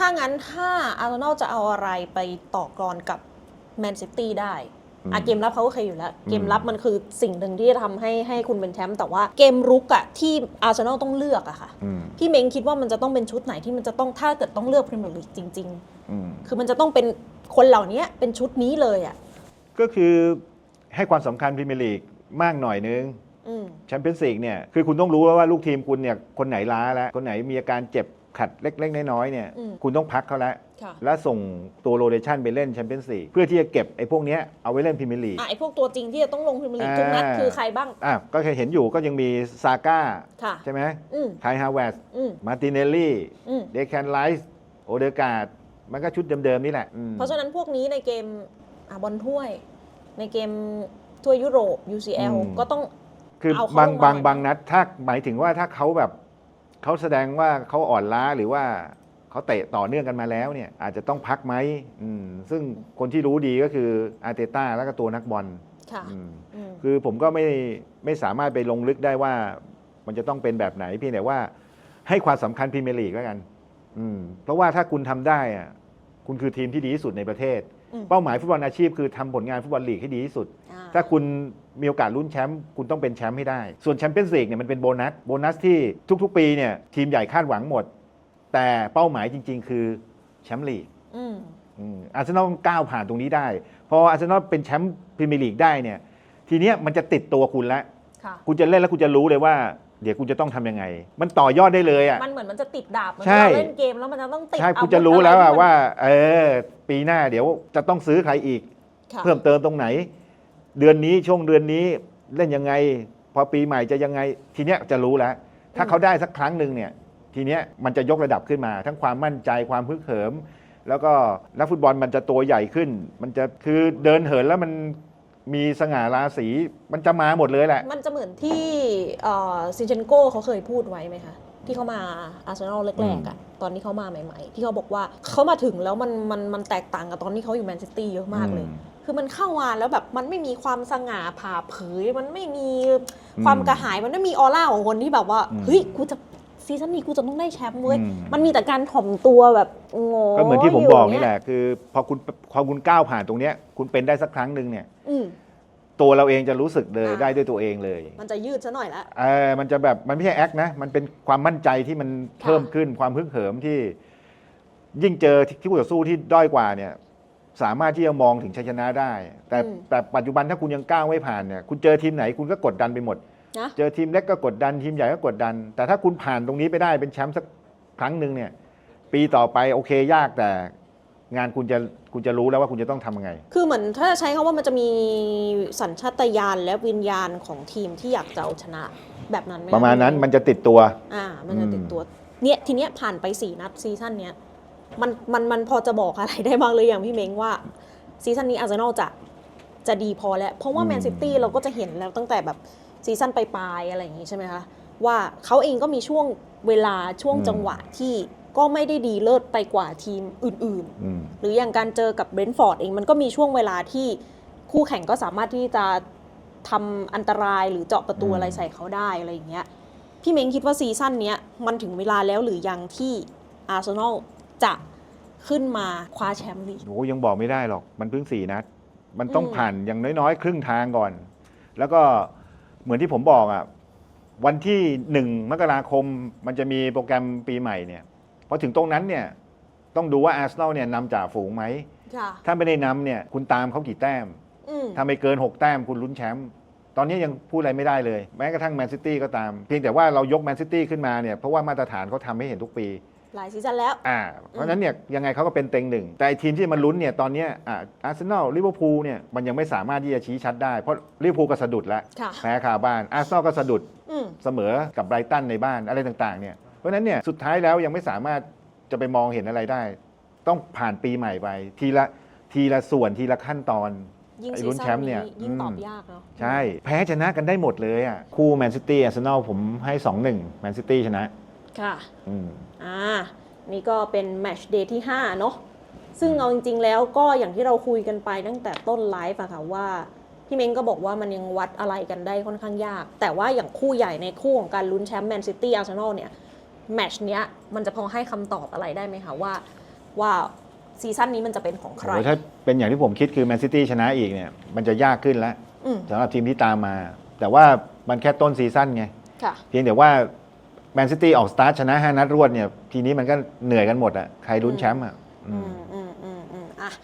ถ้างั้นถ้าอาร์เซนอลจะเอาอะไรไปต่อกรกับแมนซิตี้ได้อะเกมรับเขาก็เคยอยู่แล้ว เกมรับมันคือสิ่งหนึ่งที่จะทำให้ให้คุณเป็นแชมป์แต่ว่าเกมรุกอะที่อาร์เซนอลต้องเลือกอะค่ะอืมพี่เม้งคิดว่ามันจะต้องเป็นชุดไหนที่มันจะต้องถ้าเกิดต้องเลือกพรีเมียร์ลีกจริงอืมๆคือมันจะต้องเป็นคนเหล่านี้เป็นชุดนี้เลยอะก็คือให้ความสำคัญพรีเมียร์ลีกมากหน่อยนึงอืมแชมเปี้ยนส์ลีกเนี่ยคือคุณต้องรู้ว่าลูกทีมคุณเนี่ยคนไหนล้าแล้วคนไหนมีอาการเจ็บ ขัดเล็ก ๆ น้อยๆเนี่ยอืมคุณต้องพักเขาแล้ว ค่ะ แล้วส่งตัวโรเดชันไปเล่นแชมเปี้ยนส์ลีกเพื่อที่จะเก็บไอ้พวกเนี้ยเอาไว้เล่นพรีเมียร์ลีก อะไอพวกตัวจริงที่จะต้องลงพรีเมียร์ลีกทุกนัดอ่า คือใครบ้าง อะก็เคยเห็นอยู่ก็ยังมีซาก้าค่ะ ใช่ไหมอืมไทฮาวเวสอืมมาร์ติเนลลี่อืมเดแคนไลส์โอเดกาดมันก็ชุดเดิมๆนี่แหละอืม เพราะฉะนั้นพวกนี้ในเกมอะบอลถ้วย ในเกมถ้วยยุโรป UCL อืม ก็ต้อง คือเอาเขาบางลงมาบางหน่อยบางนัดถ้าหมายถึงว่าถ้าเขาแบบ เขาแสดงว่าเขาอ่อนล้าหรือว่าเขาเตะต่อเนื่องกันมาแล้วเนี่ยอาจจะต้องพักไหมอืมซึ่งคนที่รู้ดีก็คืออาร์เตต้าแล้วก็ตัวนักบอลค่ะอืมอืมคือผมก็ไม่ไม่สามารถไปลงลึกได้ว่า มันจะต้องเป็นแบบไหนเพียงแต่ว่าให้ความสำคัญพรีเมียร์ลีกแล้วกันอืมเพราะว่าถ้าคุณทำได้อะคุณคือทีมที่ดีที่สุดในประเทศ อืมเป้าหมายฟุตบอลอาชีพคือทำผลงานฟุตบอลลีกให้ดีที่สุด อ่าถ้าคุณมีโอกาสลุ้นแชมป์คุณต้องเป็นแชมป์ให้ได้ ส่วนแชมเปี้ยนส์ลีกเนี่ยมันเป็นโบนัสโบนัสที่ทุกๆ ปีเนี่ยทีมใหญ่คาดหวังหมด แต่เป้าหมายจริง ๆ คือแชมป์ลีกอืมอืมอาร์เซนอลต้องก้าวผ่านตรงนี้ได้ พออาร์เซนอลเป็นแชมป์พรีเมียร์ลีกได้เนี่ยทีเนี้ยมันจะติดตัวคุณแล้วค่ะคุณจะเล่นแล้วคุณจะรู้เลยว่าเดี๋ยวคุณจะต้องทำยังไง มันต่อยอดได้เลยอะ มันเหมือนมันจะติดดาบเหมือนใช่เราเล่นเกมแล้วมันจะต้องติด ใช่อาวุธคุณจะรู้แล้วอะไรที่มันว่า เออ ปีหน้าเดี๋ยวจะต้องซื้อใครอีกค่ะเพิ่มเติมตรงไหน เดือนนี้ช่วงเดือนนี้เล่นยังไง พอปีใหม่จะยังไง ทีเนี้ยจะรู้แล้ว ถ้าเขาได้สักครั้งหนึ่งเนี่ยทีเนี้ยมันจะยกระดับขึ้นมา ทั้งความมั่นใจความพึกเหิม แล้วก็นักฟุตบอลมันจะตัวใหญ่ขึ้น มันจะคือเดินเหินแล้วมันมีสง่าราศีมันจะมาหมดเลยแหละ มันจะเหมือนที่ซินเชนโกเขาเคยพูดไว้ไหมคะที่เขามาอาร์เซนอลแรกๆอะตอนที่เขามาใหม่ ๆ ที่เขาบอกว่าเขามาถึงแล้วมันมันมันแตกต่างกับตอนที่เขาอยู่แมนซิตี้เยอะมากเลยอืม คือมันเข้ามาแล้วแบบมันไม่มีความสง่าผ่าเผย มันไม่มีความกระหายมันไม่มีออร่าของคนที่แบบว่าอืมเฮ้ยกูจะซีซั่นนี้กูจะต้องได้แชมป์เว้ยอืมมันมีแต่การถ่อมตัวแบบโง่ก็เหมือนที่ผมยู่บอกนี่เยแหละ คือพอคุณพอคุณก้าวผ่านตรงเนี้ย คุณเป็นได้สักครั้งหนึ่งเนี่ยอืมตัวเราเองจะรู้สึกเลยอ่าได้ด้วยตัวเองเลย มันจะยืดซะหน่อยละเออมันจะแบบมันไม่ใช่แอคนะ มันเป็นความมั่นใจที่มันค่ะเพิ่มขึ้นความฮึกเหิมที่ ยิ่งเจอที่คู่ต่อสู้ที่ด้อยกว่าเนี่ย สามารถที่จะมองถึงชัยชนะได้ แต่แต่ปัจจุบันถ้าคุณยังก้าวไม่ผ่านเนี่ยคุณเจอทีมไหนคุณก็กดดันไปหมด นะเจอทีมเล็กก็กดดันทีมใหญ่ก็กดดัน แต่ถ้าคุณผ่านตรงนี้ไปได้เป็นแชมป์สักครั้งหนึ่งเนี่ยปีต่อไปโอเคยากแต่งานคุณจะคุณจะรู้แล้วว่าคุณจะต้องทำยังไง คือเหมือนถ้าจะใช้คำว่ามันจะมีสัญชาตญาณและวิญญาณของทีมที่อยากจะเอาชนะแบบนั้นไหมประมาณนั้นมันจะติดตัว อ่า มันจะติดอืมตัวเนี่ยทีเนี้ยผ่านไปสี่นัดซีซั่นเนี้ย มันมันมันพอจะบอกอะไรได้บ้างเลยอย่างพี่เม้งว่าซีซั่นนี้อาร์เซนอลจะจะดีพอแล้ว เพราะว่าแมนซิตี้เราก็จะเห็นแล้วตั้งแต่แบบซีซั่นปลายๆอะไรอย่างงี้ใช่ไหมคะ ว่าเขาเองก็มีช่วงเวลาช่วงจังหวะที่ก็ไม่ได้ดีเลิศไปกว่าทีมอื่นๆอืมหรืออย่างการเจอกับเบรนท์ฟอร์ดเองมันก็มีช่วงเวลาที่คู่แข่งก็สามารถที่จะทำอันตรายหรือเจาะประตูอืมอะไรใส่เขาได้อะไรอย่างเงี้ยพี่เม้งคิดว่าซีซั่นเนี้ยมันถึงเวลาแล้วหรือยังที่อาร์เซนอล จะขึ้นมาคว้าแชมป์ลีก โอ้ยังบอกไม่ได้หรอก มันเพิ่งสี่นัด มันต้องอืม ผ่านอย่างน้อยๆ ครึ่งทางก่อน แล้วก็เหมือนที่ผมบอกอะ่ะ วันที่หนึ่งมกราคมมันจะมีโปรแกรมปีใหม่เนี่ยพอถึงตรงนั้นเนี่ยต้องดูว่าอาร์เซนอลเนี่ยนำจ่าฝูงไหม ค่ะ ถ้าไม่ได้นำเนี่ยคุณตามเขากี่แต้ม อืม ถ้าไม่เกิน 6 แต้มคุณลุ้นแชมป์ ตอนนี้ยังพูดอะไรไม่ได้เลย แม้กระทั่งแมนซิตี้ก็ตาม เพียงแต่ว่าเรายกแมนซิตี้ขึ้นมาเนี่ย เพราะว่ามาตรฐานเขาทำให้เห็นทุกปี หลายซีซั่นแล้ว อ่าเพราะฉะนั้นเนี่ยยังไงเขาก็เป็นเต็งหนึ่ง แต่ไอ้ทีมที่มันลุ้นเนี่ยตอนเนี้ยอ่าอาร์เซนอลลิเวอร์พูลเนี่ยมันยังไม่สามารถที่จะชี้ชัดได้ เพราะลิเวอร์พูลก็สะดุดแล้วค่ะ แพ้คาบ้านอาร์เซนอลก็สะดุดอืมเสมอกับไบรตันในบ้านอะไรต่างๆเนี่ยเพราะฉะนั้นเนี่ยสุดท้ายแล้วยังไม่สามารถจะไปมองเห็นอะไรได้ ต้องผ่านปีใหม่ไป ทีละทีละส่วนทีละขั้นตอน ยิ่งไอ้ซีลุ้นแชซั่นมป์เนี่นี้ยยิ่งตอบอืม ยากเนาะใช่ แพ้ชนะกันได้หมดเลยอะคู่แมนซิตี้อาร์เซนอลผมให้ 2-1แมนซิตี้ชนะ ค่ะ อืม อ่า นี่ก็เป็นแมตช์เดย์ที่ 5 เนอะซึ่งเอาจริง ๆ แล้วก็อย่างที่เราคุยกันไปตั้งแต่ต้นไลฟ์อะค่ะว่า พี่เม้งก็บอกว่ามันยังวัดอะไรกันได้ค่อนข้างยาก แต่ว่าอย่างคู่ใหญ่ในคู่ของการลุ้นแชมป์แมนซิตี้อาร์เซนอลเนี่ย แมตช์เนี้ยมันจะพอให้คำตอบอะไรได้ไหมคะว่าว่าซีซั่นนี้มันจะเป็นของใคร โอ้โหถ้าเป็นอย่างที่ผมคิดคือแมนซิตี้ชนะอีกเนี่ย มันจะยากขึ้นแล้วอืม สำหรับทีมที่ตามมา แต่ว่ามันแค่ต้นซีซั่นไง ค่ะ เพียงแต่ว่า แมนซิตี้ออกสตาร์ทชนะ 5 นัดรวดเนี่ย ทีนี้มันก็เหนื่อยกันหมดอะใครลุ้นแชมป์อะอือืมมอืม